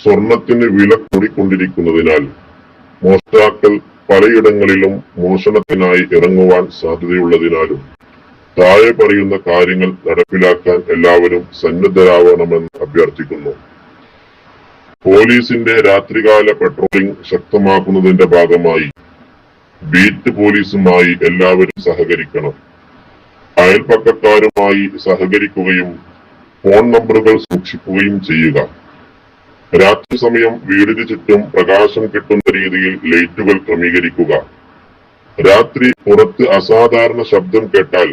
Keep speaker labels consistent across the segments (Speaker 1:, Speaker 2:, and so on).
Speaker 1: സ്വർണത്തിന് വില കൂടിക്കൊണ്ടിരിക്കുന്നതിനാൽ മോഷ്ടാക്കൾ പലയിടങ്ങളിലും മോഷണത്തിനായി ഇറങ്ങുവാൻ സാധ്യതയുള്ളതിനാലും താഴെ പറയുന്ന കാര്യങ്ങൾ നടപ്പിലാക്കാൻ എല്ലാവരും സന്നദ്ധരാവണമെന്ന് അഭ്യർത്ഥിക്കുന്നു. പോലീസിന്റെ രാത്രികാല പെട്രോളിംഗ് ശക്തമാക്കുന്നതിന്റെ ഭാഗമായി ബീറ്റ് പോലീസുമായി എല്ലാവരും സഹകരിക്കണം. അയൽപ്പക്കക്കാരുമായി സഹകരിക്കുകയും ഫോൺ നമ്പറുകൾ സൂക്ഷിക്കുകയും ചെയ്യുക. രാത്രി സമയം വീടിന് ചുറ്റും പ്രകാശം കിട്ടുന്ന രീതിയിൽ ലൈറ്റുകൾ ക്രമീകരിക്കുക. രാത്രി പുറത്ത് അസാധാരണ ശബ്ദം കേട്ടാൽ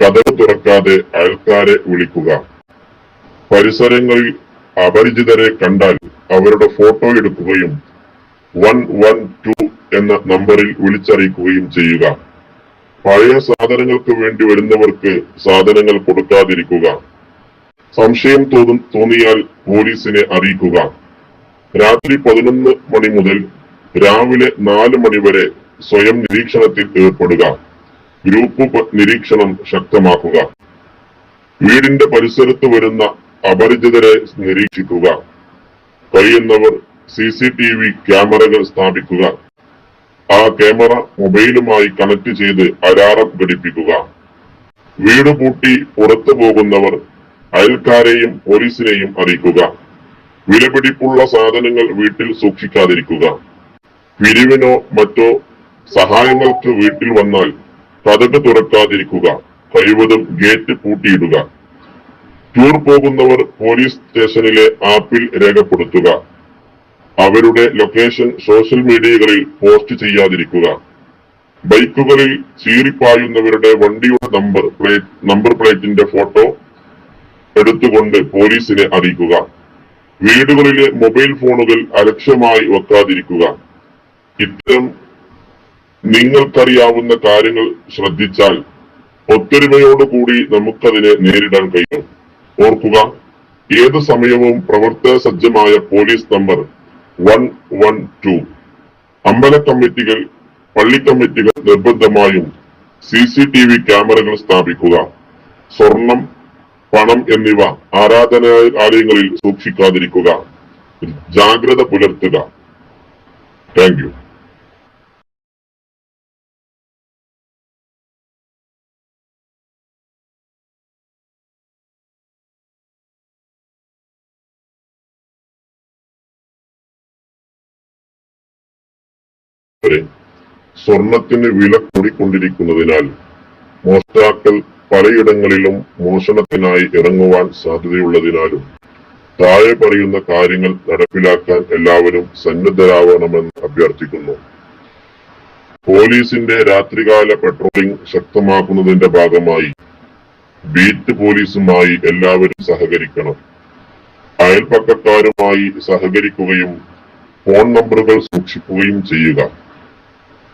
Speaker 1: കഥവ് തുറക്കാതെ അയൽക്കാരെ വിളിക്കുക. പരിസരങ്ങളിൽ അപരിചിതരെ കണ്ടാൽ അവരുടെ ഫോട്ടോ എടുക്കുകയും വൺ വൺ ടു എന്ന നമ്പറിൽ വിളിച്ചറിയിക്കുകയും ചെയ്യുക. പഴയ സാധനങ്ങൾക്ക് വേണ്ടി വരുന്നവർക്ക് സാധനങ്ങൾ കൊടുക്കാതിരിക്കുക. സംശയം തോന്നും തോന്നിയാൽ പോലീസിനെ അറിയിക്കുക. രാത്രി പതിനൊന്ന് മണി മുതൽ രാവിലെ നാല് മണി വരെ സ്വയം നിരീക്ഷണത്തിൽ ഏർപ്പെടുക. ഗ്രൂപ്പ് നിരീക്ഷണം ശക്തമാക്കുക. വീടിന്റെ പരിസരത്ത് വരുന്ന അപരിചിതരെ നിരീക്ഷിക്കുക. കഴിയുന്നവർ സി സി ടി വി ക്യാമറകൾ സ്ഥാപിക്കുക. ആ ക്യാമറ മൊബൈലുമായി കണക്ട് ചെയ്ത് അലാറം ഘടിപ്പിക്കുക. വീട് പൂട്ടി പുറത്തു പോകുന്നവർ അയൽക്കാരെയും പോലീസിനെയും അറിയിക്കുക. വിലപിടിപ്പുള്ള സാധനങ്ങൾ വീട്ടിൽ സൂക്ഷിക്കാതിരിക്കുക. പിരിവിനോ മറ്റോ സഹായങ്ങൾക്ക് വീട്ടിൽ വന്നാൽ കഥക് തുറക്കാതിരിക്കുക. കഴിവതും ഗേറ്റ് പൂട്ടിയിടുക. ടൂർ പോകുന്നവർ പോലീസ് സ്റ്റേഷനിലെ ആപ്പിൽ രേഖപ്പെടുത്തുക. അവരുടെ ലൊക്കേഷൻ സോഷ്യൽ മീഡിയകളിൽ പോസ്റ്റ് ചെയ്യാതിരിക്കുക. ബൈക്കുകളിൽ ചീറിപ്പായുന്നവരുടെ വണ്ടിയുടെ നമ്പർ പ്ലേറ്റ് നമ്പർ പ്ലേറ്റിന്റെ ഫോട്ടോ എടുത്തുകൊണ്ട് പോലീസിനെ അറിയിക്കുക. വീടുകളിലെ മൊബൈൽ ഫോണുകൾ അലക്ഷ്യമായി വെക്കാതിരിക്കുക. ഇത്തരം നിങ്ങൾക്കറിയാവുന്ന കാര്യങ്ങൾ ശ്രദ്ധിച്ചാൽ ഒത്തൊരുമയോടുകൂടി നമുക്കതിനെ നേരിടാൻ കഴിയും. ഓർക്കുക ഏത് സമയവും പ്രവർത്തന സജ്ജമായ police number one one two. അമ്പല കമ്മിറ്റികൾ പള്ളി കമ്മിറ്റികൾ നിർബന്ധമായും സി സി ടി വി ക്യാമറകൾ സ്ഥാപിക്കുക. സ്വർണം പണം എന്നിവ ആരാധനാലയങ്ങളിൽ സൂക്ഷിക്കാതിരിക്കുക. ജാഗ്രത പുലർത്തുക. താങ്ക് യു സ്വർണത്തിന് വില കൂടിക്കൊണ്ടിരിക്കുന്നതിനാൽ മോഷ്ടാക്കൾ പലയിടങ്ങളിലും മോഷണത്തിനായി ഇറങ്ങുവാൻ സാധ്യതയുള്ളതിനാലും താഴെ പറയുന്ന കാര്യങ്ങൾ നടപ്പിലാക്കാൻ എല്ലാവരും സന്നദ്ധരാവണമെന്ന് അഭ്യർത്ഥിക്കുന്നു. പോലീസിന്റെ രാത്രികാല പട്രോളിംഗ് ശക്തമാക്കുന്നതിന്റെ ഭാഗമായി ബീറ്റ് പോലീസുമായി എല്ലാവരും സഹകരിക്കണം. അയൽപ്പക്കക്കാരുമായി സഹകരിക്കുകയും ഫോൺ നമ്പറുകൾ സൂക്ഷിക്കുകയും ചെയ്യുക.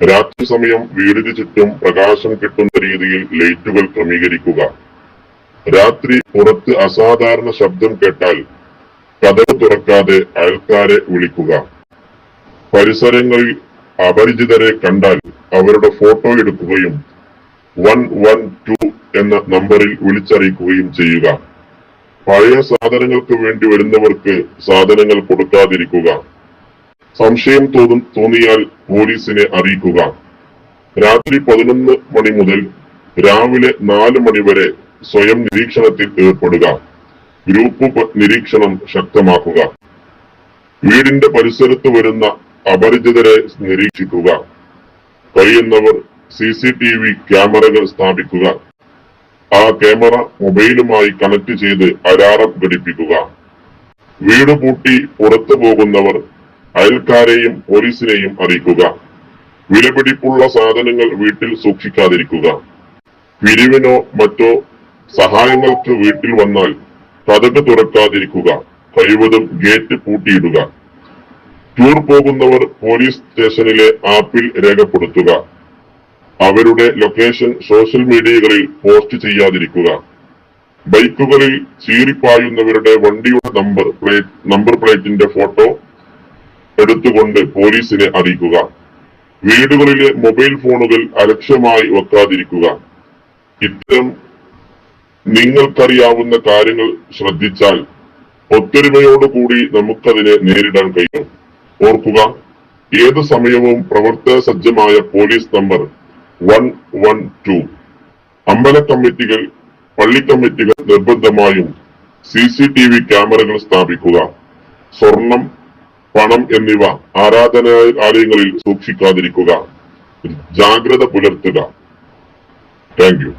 Speaker 1: രാത്രി സമയം വീടിന് ചുറ്റും പ്രകാശം കിട്ടുന്ന രീതിയിൽ ലൈറ്റുകൾ ക്രമീകരിക്കുക. രാത്രി പുറത്ത് അസാധാരണ ശബ്ദം കേട്ടാൽ കഥവ് തുറക്കാതെ അയൽക്കാരെ വിളിക്കുക. പരിസരങ്ങളിൽ അപരിചിതരെ കണ്ടാൽ അവരുടെ ഫോട്ടോ എടുക്കുകയും വൺ വൺ ടു എന്ന നമ്പറിൽ വിളിച്ചറിയിക്കുകയും ചെയ്യുക. പഴയ സാധനങ്ങൾക്ക് വേണ്ടി വരുന്നവർക്ക് സാധനങ്ങൾ കൊടുക്കാതിരിക്കുക. സംശയം തോന്നും തോന്നിയാൽ പോലീസിനെ അറിയിക്കുക. രാത്രി പതിനൊന്ന് മണി മുതൽ രാവിലെ നാല് മണി വരെ സ്വയം നിരീക്ഷണത്തിൽ ഏർപ്പെടുക. ഗ്രൂപ്പ് നിരീക്ഷണം ശക്തമാക്കുക. വീടിന്റെ പരിസരത്ത് വരുന്ന അപരിചിതരെ നിരീക്ഷിക്കുക. കഴിയുന്നവർ സി സി ടി വി ക്യാമറകൾ സ്ഥാപിക്കുക. ആ ക്യാമറ മൊബൈലുമായി കണക്ട് ചെയ്ത് അലാറം ഘടിപ്പിക്കുക. വീട് പൂട്ടി പുറത്തു പോകുന്നവർ അയൽക്കാരെയും പോലീസിനെയും അറിയിക്കുക. വിലപിടിപ്പുള്ള സാധനങ്ങൾ വീട്ടിൽ സൂക്ഷിക്കാതിരിക്കുക. പിരിവിനോ മറ്റോ സഹായങ്ങൾക്ക് വീട്ടിൽ വന്നാൽ കതക് തുറക്കാതിരിക്കുക. കഴിവതും ഗേറ്റ് പൂട്ടിയിടുക. ടൂർ പോകുന്നവർ പോലീസ് സ്റ്റേഷനിലെ ആപ്പിൽ രേഖപ്പെടുത്തുക. അവരുടെ ലൊക്കേഷൻ സോഷ്യൽ മീഡിയകളിൽ പോസ്റ്റ് ചെയ്യാതിരിക്കുക. ബൈക്കുകളിൽ ചീറിപ്പായുന്നവരുടെ വണ്ടിയുടെ നമ്പർ പ്ലേറ്റ് നമ്പർ പ്ലേറ്റിന്റെ ഫോട്ടോ എടുത്തുകൊണ്ട് പോലീസിനെ അറിയിക്കുക. വീടുകളിലെ മൊബൈൽ ഫോണുകൾ അലക്ഷ്യമായി വെക്കാതിരിക്കുക. ഇത്തരം നിങ്ങൾക്കറിയാവുന്ന കാര്യങ്ങൾ ശ്രദ്ധിച്ചാൽ ഒത്തൊരുമയോടുകൂടി നമുക്കതിനെ നേരിടാൻ കഴിയും. ഓർക്കുക ഏത് സമയവും പ്രവർത്തന സജ്ജമായ police number one one two. അമ്പല കമ്മിറ്റികൾ പള്ളി കമ്മിറ്റികൾ നിർബന്ധമായും സി സി ടി വി ക്യാമറകൾ സ്ഥാപിക്കുക. സ്വർണം പണം എന്നിവ ആരാധനാലയങ്ങളിൽ സൂക്ഷിക്കാതിരിക്കുക. ജാഗ്രത പുലർത്തുക. Thank you